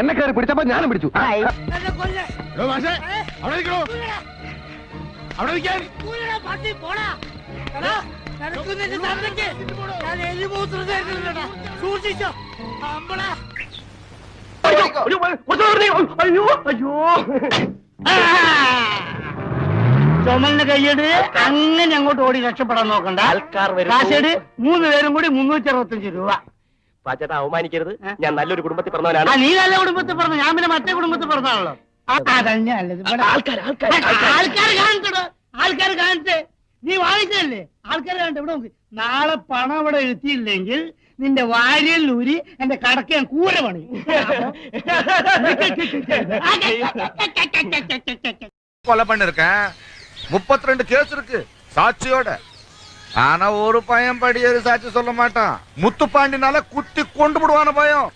എന്നെ കയറി പിടിച്ചപ്പോ ഞാനും പിടിച്ചു. അയ്യോ അയ്യോ ചുമലിന് കൈയിട് അങ്ങനെ അങ്ങോട്ട് ഓടി രക്ഷപ്പെടാൻ നോക്കണ്ട. ആൾക്കാർ വരും മൂന്ന് പേരും കൂടി മുന്നൂറ്റി അറുപത്തഞ്ച് രൂപ. പാച്ചേട്ടാ അവമാനിക്കരുത് ഏ? ഞാൻ നല്ലൊരു കുടുംബത്തിൽ ആ പറഞ്ഞവനാണ് നീ നല്ല കുടുംബത്തിൽ പറഞ്ഞു ഞാൻ പിന്നെ മറ്റേ കുടുംബത്തിൽ പറഞ്ഞാണല്ലോ അതന്നെ നല്ലത് ഇവിടെ ആൾക്കാർ ആൾക്കാർ ആൾക്കാർ കാണിച്ചോ ആൾക്കാർ കാണിച്ചേ നീ വാങ്ങിച്ചല്ലേ ആൾക്കാർ കാണട്ടെ ഇവിടെ നോക്ക് നാളെ പണം ഇവിടെ എത്തിയില്ലെങ്കിൽ നിന്റെ വാരിയിൽ ഊരി എന്റെ കടക്ക് ഞാൻ കൂര പണി கொலை பண்ணிருக்கேன் முப்பத்தி ரெண்டு கேஸ் இருக்கு சாட்சியோட ஆனா ஒரு பையன் படியேறு சாட்சி சொல்ல மாட்டான். முத்துப்பாண்டினால குத்தி கொண்டு விடுவான பயம்.